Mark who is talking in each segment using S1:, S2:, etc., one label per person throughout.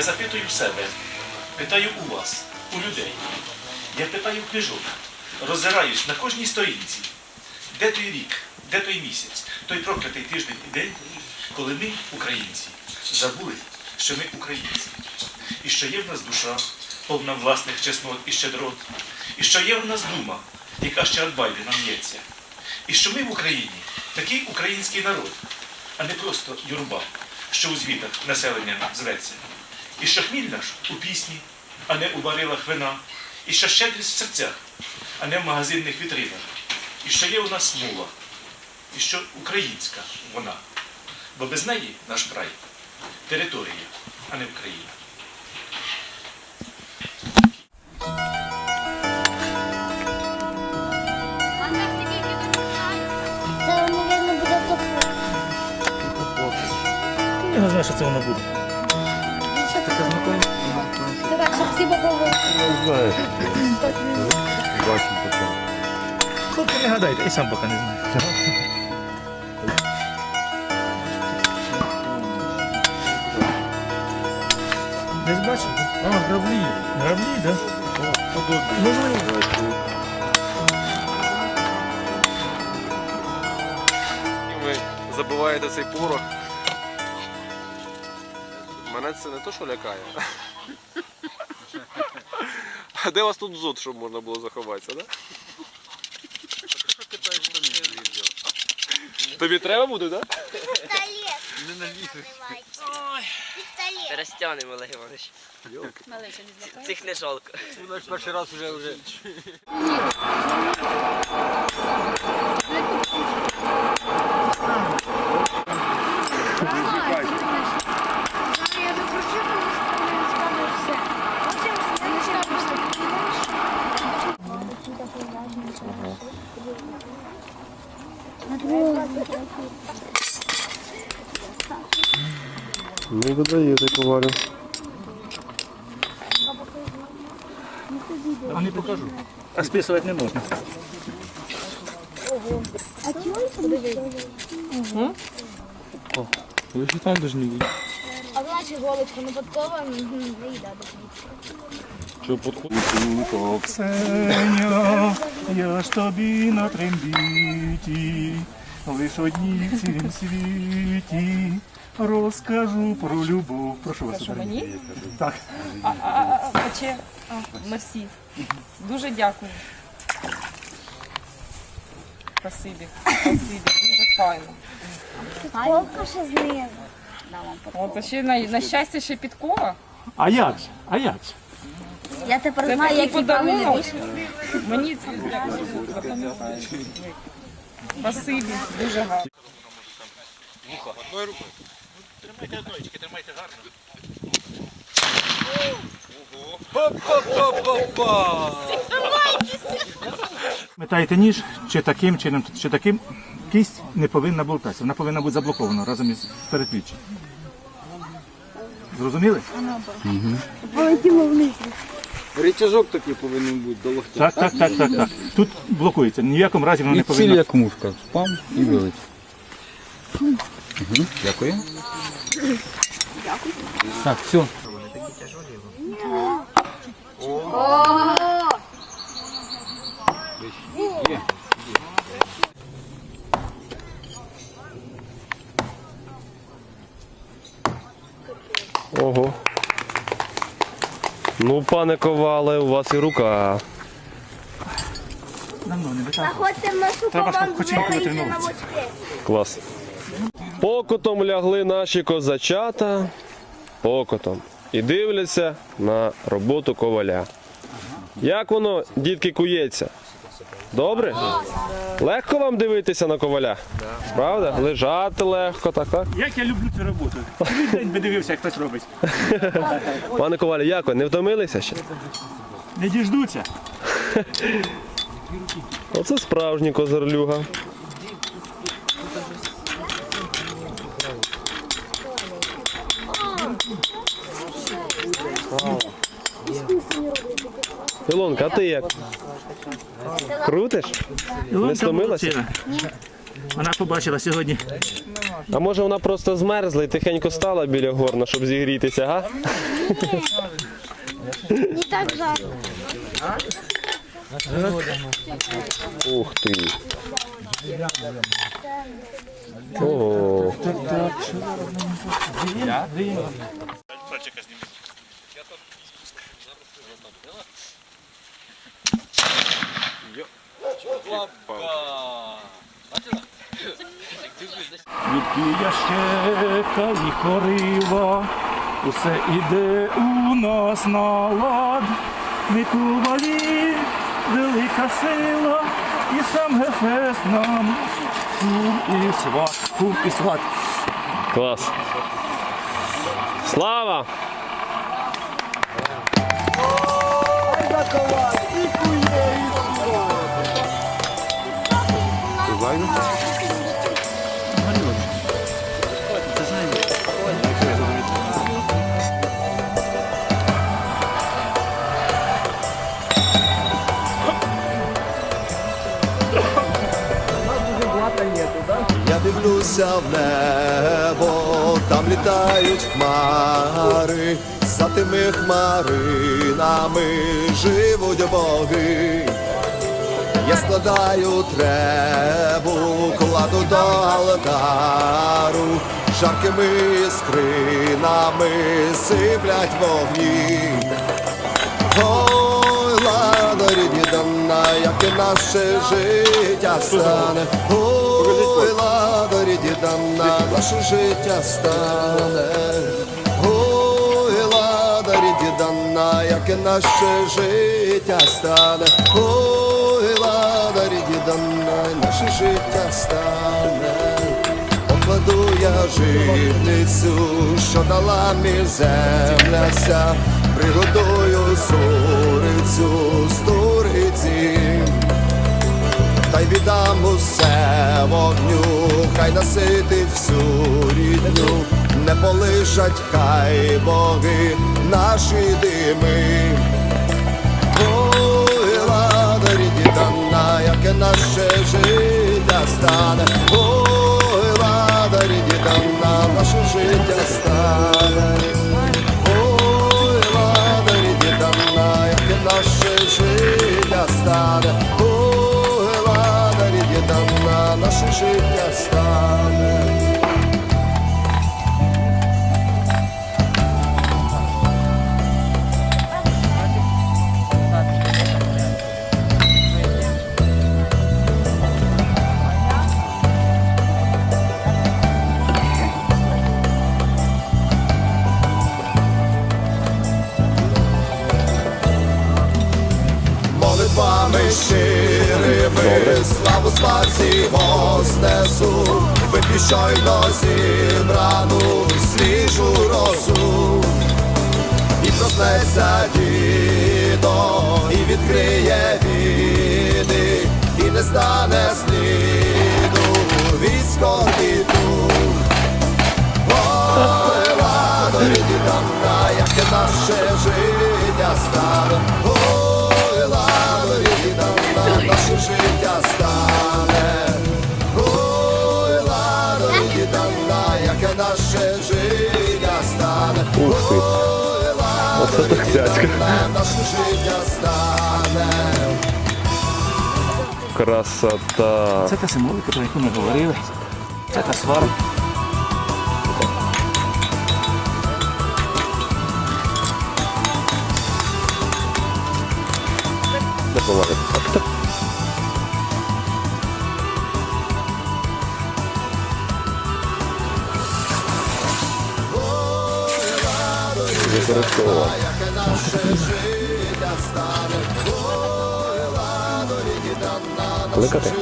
S1: Я запитую себе, питаю у вас, у людей. Я питаю книжок, роззираюсь на кожній сторінці. Де той рік, де той місяць, той проклятий тиждень і день, коли ми, українці, забули, що ми українці, і що є в нас душа, повна власних чеснот і щедрот, і що є в нас дума, яка ще дбайде нам ється, і що ми в Україні такий український народ, а не просто юрба, що у звітах населення зветься. І що хміль наш у пісні, а не у барилах вина, і що щедрість в серцях, а не в магазинних вітринах, і що є у нас мова, і що українська вона. Бо без неї наш край територія, а не Україна.
S2: Це, мабуть, буде.
S1: Я не знаю, що це воно буде.
S2: Це так, щоб всі попробували.
S3: Знаю. Бачимо потім.
S1: Хлопці не гадайте, і сам поки не знаю. Десь бачив? А, граблі. Граблі, так?
S3: Ви забиваєте цей порох. Мене це не то, що лякає. А де у вас тут зод, щоб можна було заховатися, да? Тобі треба буде, так? Да?
S2: Пістолет. Не налізеш. Пістолет.
S4: Ростяний Олег Іванович. Цих не жалко.
S5: Перший раз вже вже.
S2: Я
S3: додаєте ковалю.
S1: А не покажу. А списувати не можна.
S2: А чого
S3: Ви ж там даже не буде.
S2: А значить голочка не подкова, не їда до
S3: Що підходить?
S1: Оксеня, я ж тобі на трембіті, лиш одній в цілім світі Розкажу про любов. Прошу вас,
S6: що, мені?
S1: Так.
S6: А, а, а, а чи? А, мерсі. Дуже дякую. Спасибі. Спасибі. Дуже файно.
S2: Голка ще знизу.
S6: От, а ще на, на щастя ще підкова.
S1: А як же? А як же?
S2: Я тепер
S6: Це
S2: знаю,
S6: такий
S2: як
S6: подарунок. Мені це запам'ятаю. Спасибі. Дуже гарно.
S1: Тримайте одноїчки, тримайте гарно. Метаєте ніж, чи таким чином, чи таким, кість не повинна болтатися. Вона повинна бути заблокована разом із передпліччям. Зрозуміли?
S5: Речажок такий повинен бути до локтя.
S1: Так, так, так, так, так. Тут блокується. Ні в якому разі воно
S5: І
S1: не
S5: ціль
S1: повинно.
S5: як мушка. Спам і вилить. Угу. Дякую. Так, все.
S3: Ого. Ну, пане ковале, у вас і рука.
S1: Давно не витягував.
S2: Заходьте в нашу
S1: Треба ж
S2: команду,
S1: хоч
S2: не
S1: інколи
S2: на
S1: тренуватися.
S3: Клас. Покотом лягли наші козачата. Покотом. І дивляться на роботу коваля. Як воно, дітки, кується? Добре? Легко вам дивитися на коваля? Правда? Лежати легко, так, так?
S1: Як я люблю цю роботу. Цілий день би дивився, як хтось робить.
S3: Пане ковале, як ви, не втомилися ще?
S1: Не діждуться.
S3: Оце справжній козарлюга. Ілонка, а ти як? Крутиш? Не стомилася?
S1: Вона побачила сьогодні.
S3: А може вона просто змерзла і тихенько стала біля горна, щоб зігрітися, га?
S2: Не так жарко.
S3: Ух ти. Ого.
S7: Від ящека і хорива, усе іде у нас на лад. Миколаї, велика сила, і сам Гефест нам кум і сват, кум і сват.
S3: Клас. Слава!
S8: Я дивлюся в небо, там літають хмари, за тими хмаринами живуть боги. Я складаю требу, кладу до алтару, жаркими скринами сиплять вогні. Ой, ладно, рідні дана, як і наше життя стане. Ой, ладно, рідні дана, наше життя стане. Як наше життя стане. Ой, ладно, рідні дана, наше життя стане. Покладу я житницю, що дала мені земляся, приготую сурицю з туриці, та й віддам усе вогню, хай наситить всю рідню, не полишать хай боги наші дими. Спасі вознесу, вип'ю щойно зібрану свіжу росу, і проснеться дідо, і відкриє віди, і не стане сліду військо діду. Ой, там, на яке наше життя стане. Ладно,
S3: так цяцька. Красота.
S7: Це та символіка, про яку ми говорили. Це та свара.
S3: Допомагає.
S8: На
S3: Кликати?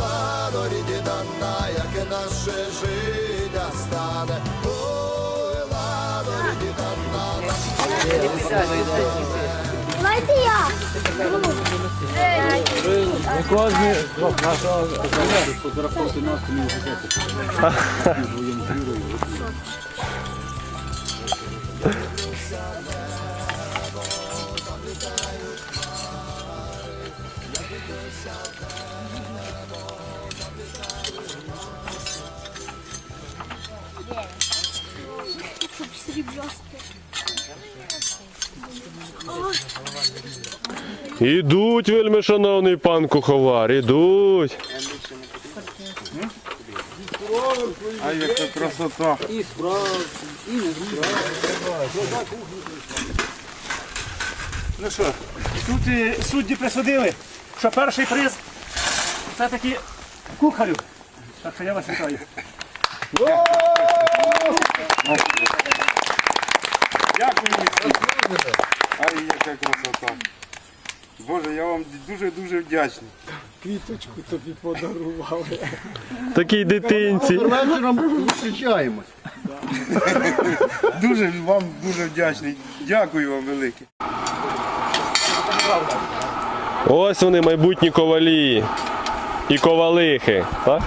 S8: ладно, ріді дана, яке наше життя стане. Ой, ладно, ріді дана,
S2: Давайте я.
S3: Ідуть, вельми шановний пан куховар, ідуть.
S7: А яка красота. Ну що, тут е, судді присудили, що перший приз це таки кухарю. Так що я вас вітаю. Дякую.
S9: Ай, яка красота. Боже, я вам дуже-дуже вдячний. Квіточку тобі подарували.
S3: Такій дитинці.
S8: Вечором зустрічаємось.
S9: Дуже вам дуже вдячний. Дякую вам велике.
S3: Ось вони, майбутні ковалі. І ковалихи. Так?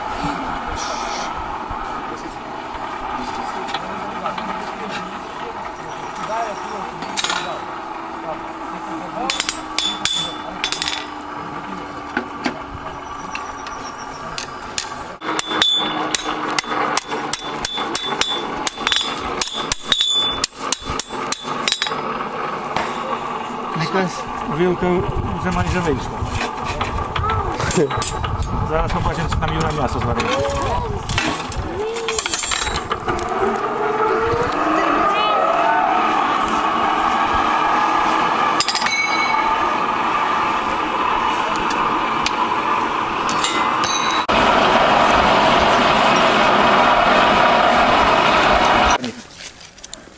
S7: Якась вилка вже майже вийшла. Зараз побачимо, що там Юра м'ясо зварив.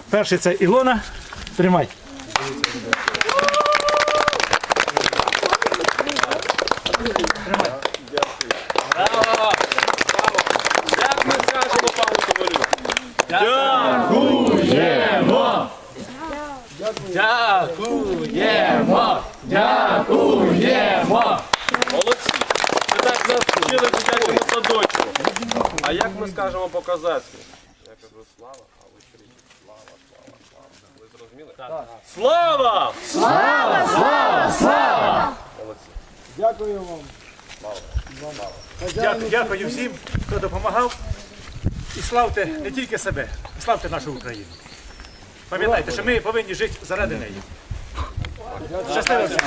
S7: Перший це Ілона. Тримай.
S3: Як ми скажемо пану ковалю? Молодці. Це так нас вчили в дитячому садочку. А як ми скажемо по-козацьки? Я кажу слава, а ви кричите слава, слава, слава. Ви зрозуміли? Так. Слава! Слава! Слава! Слава! Молодці.
S7: Дякую, дякую всім, хто допомагав. І славте не тільки себе, славте нашу Україну. Пам'ятайте, що ми повинні жити заради неї. Щасливо всім!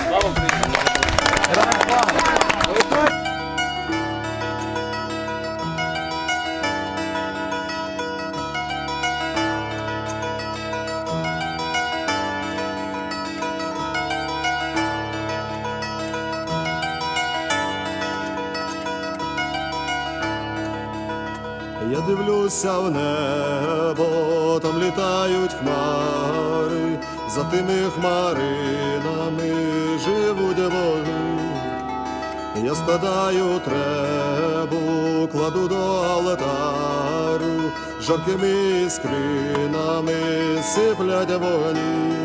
S8: Я дивлюся в небо, там літають хмари, за тими хмаринами живуть боги. Я складаю требу, кладу до алтарю, жаркими скринами сиплять вогні.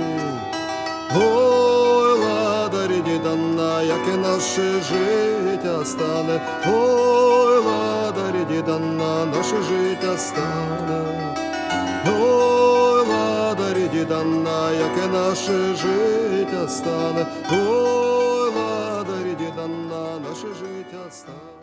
S8: Дідана, яке наше життя стане, ой, ладарі дідана, наше життя стане, ой, ладарі дідана, яке наше життя стане, ой, ладарі дідана, наше життя стане.